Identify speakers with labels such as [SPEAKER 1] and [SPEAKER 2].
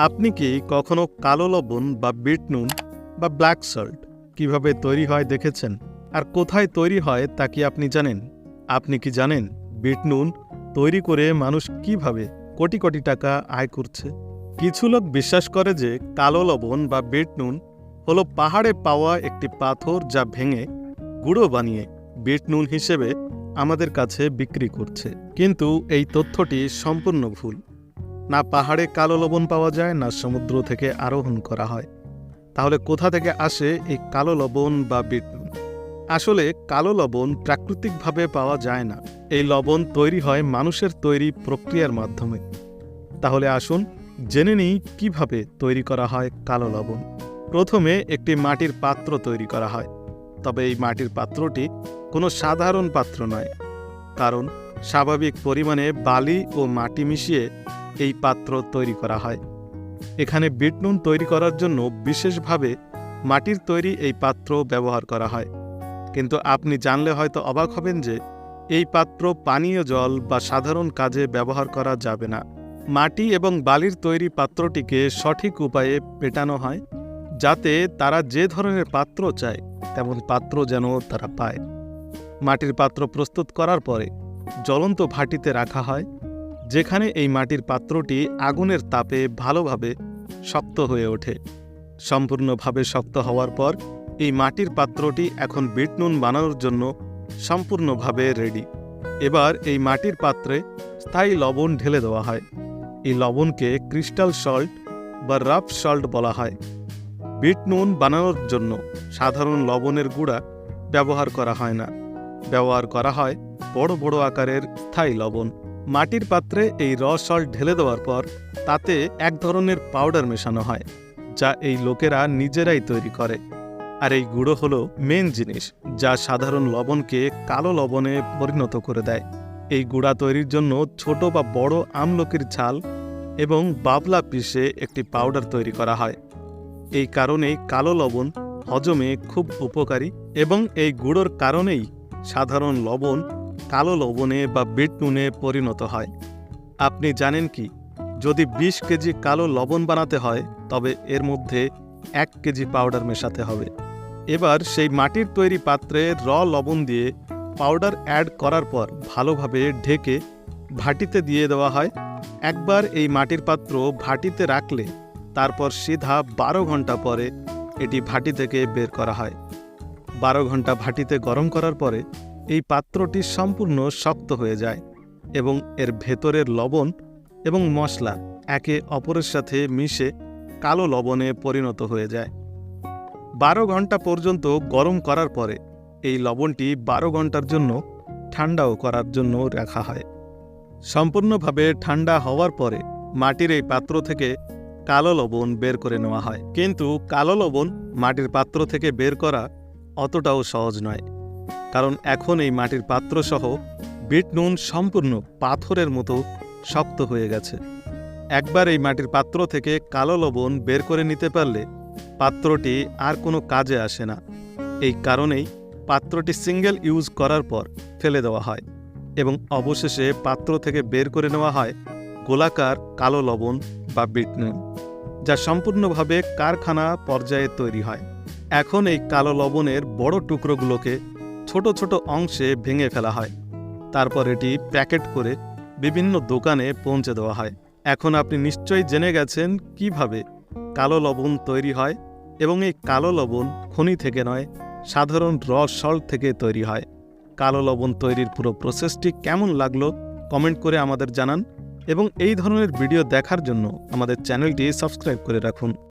[SPEAKER 1] আপনি কি কখনো কালো লবণ বা বিট নুন বা ব্ল্যাক সল্ট কীভাবে তৈরি হয় দেখেছেন? আর কোথায় তৈরি হয় তা কি আপনি জানেন? আপনি কি জানেন বিট নুন তৈরি করে মানুষ কীভাবে কোটি কোটি টাকা আয় করছে? কিছু লোক বিশ্বাস করে যে কালো লবণ বা বিট নুন হলো পাহাড়ে পাওয়া একটি পাথর যা ভেঙে গুঁড়ো বানিয়ে বিট নুন হিসেবে আমাদের কাছে বিক্রি করছে। কিন্তু এই তথ্যটি সম্পূর্ণ ভুল। না পাহাড়ে কালো লবণ পাওয়া যায়, না সমুদ্র থেকে আরোহণ করা হয়। তাহলে কোথা থেকে আসে এই কালো লবণ বা বিটনুন আসলে কালো লবণ প্রাকৃতিকভাবে পাওয়া যায় না। এই লবণ তৈরি হয় মানুষের তৈরি প্রক্রিয়ার মাধ্যমে। তাহলে আসুন জেনে নিই কীভাবে তৈরি করা হয় কালো লবণ। প্রথমে একটি মাটির পাত্র তৈরি করা হয়। তবে এই মাটির পাত্রটি কোনো সাধারণ পাত্র নয়। কারণ স্বাভাবিক পরিমাণে বালি ও মাটি মিশিয়ে এই পাত্র তৈরি করা হয়। এখানে বিটনুন তৈরি করার জন্য বিশেষভাবে মাটির তৈরি এই পাত্র ব্যবহার করা হয়। কিন্তু আপনি জানলে হয়তো অবাক হবেন যে এই পাত্র পানীয় জল বা সাধারণ কাজে ব্যবহার করা যাবে না। মাটি এবং বালির তৈরি পাত্রটিকে সঠিক উপায়ে পেটানো হয়, যাতে তারা যে ধরনের পাত্র চায়, তেমন পাত্র যেন তারা পায়। মাটির পাত্র প্রস্তুত করার পরে জ্বলন্ত ভাটিতে রাখা হয় যেখানে এই মাটির পাত্রটি আগুনের তাপে ভালোভাবে শক্ত হয়ে ওঠে। সম্পূর্ণভাবে শক্ত হওয়ার পর এই মাটির পাত্রটি এখন বিটনুন বানানোর জন্য সম্পূর্ণভাবে রেডি এবার এই মাটির পাত্রে স্থায়ী লবণ ঢেলে দেওয়া হয়। এই লবণকে ক্রিস্টাল সল্ট বা রাফ সল্ট বলা হয়। বিট নুন বানানোর জন্য সাধারণ লবণের গুঁড়া ব্যবহার করা হয় না। ব্যবহার করা হয় বড় বড় আকারের স্থায়ী লবণ। মাটির পাত্রে এই র সল্ট ঢেলে দেওয়ার পর তাতে এক ধরনের পাউডার মেশানো হয়, যা এই লোকেরা নিজেরাই তৈরি করে। আর এই গুঁড়ো হলো মেন জিনিস, যা সাধারণ লবণকে কালো লবণে পরিণত করে দেয়। এই গুঁড়া তৈরির জন্য ছোট বা বড় আমলকির ছাল এবং বাবলা পিষে একটি পাউডার তৈরি করা হয়। এই কারণেই কালো লবণ হজমে খুব উপকারী এবং এই গুঁড়োর কারণেই সাধারণ লবণ কালো লবণে বা বিট নুনে পরিণত হয়। আপনি জানেন কি, যদি ২০ কেজি কালো লবণ বানাতে হয়, তবে এর মধ্যে এক কেজি পাউডার মেশাতে হবে। এবার সেই মাটির তৈরি পাত্রে র লবণ দিয়ে পাউডার অ্যাড করার পর ভালোভাবে ঢেকে ভাটিতে দিয়ে দেওয়া হয়। একবার এই মাটির পাত্র ভাটিতে রাখলে তারপর সিধা বারো ঘণ্টা পরে এটি ভাটি থেকে বের করা হয়। বারো ঘণ্টা ভাটিতে গরম করার পরে এই পাত্রটি সম্পূর্ণ শক্ত হয়ে যায় এবং এর ভেতরের লবণ এবং মশলা একে অপরের সাথে মিশে কালো লবণে পরিণত হয়ে যায়। বারো ঘণ্টা পর্যন্ত গরম করার পরে এই লবণটি বারো ঘণ্টার জন্য ঠান্ডাও করার জন্য রাখা হয়। সম্পূর্ণভাবে ঠান্ডা হওয়ার পরে মাটির এই পাত্র থেকে কালো লবণ বের করে নেওয়া হয়। কিন্তু কালো লবণ মাটির পাত্র থেকে বের করা অতটাও সহজ নয়। কারণ এখন এই মাটির পাত্র সহ বিট নুন সম্পূর্ণ পাথরের মতো শক্ত হয়ে গেছে। একবার এই মাটির পাত্র থেকে কালো লবণ বের করে নিতে পারলে পাত্রটি আর কোনো কাজে আসে না। এই কারণেই পাত্রটি সিঙ্গেল ইউজ করার পর ফেলে দেওয়া হয় এবং অবশেষে পাত্র থেকে বের করে নেওয়া হয় গোলাকার কালো লবণ বা বিট নুন, যা সম্পূর্ণভাবে কারখানা পর্যায়ে তৈরি হয়। এখন এই কালো লবণের বড় টুকরোগুলোকে ছোট ছোট অংশে ভেঙে ফেলা হয়। তারপর এটি প্যাকেট করে বিভিন্ন দোকানে পৌঁছে দেওয়া হয়। এখন আপনি নিশ্চয়ই জেনে গেছেন কীভাবে কালো লবণ তৈরি হয় এবং এই কালো লবণ খনি থেকে নয়, সাধারণ র সল্ট থেকে তৈরি হয়। কালো লবণ তৈরির পুরো প্রসেসটি কেমন লাগল কমেন্ট করে আমাদের জানান এবং এই ধরনের ভিডিও দেখার জন্য আমাদের চ্যানেলটি সাবস্ক্রাইব করে রাখুন।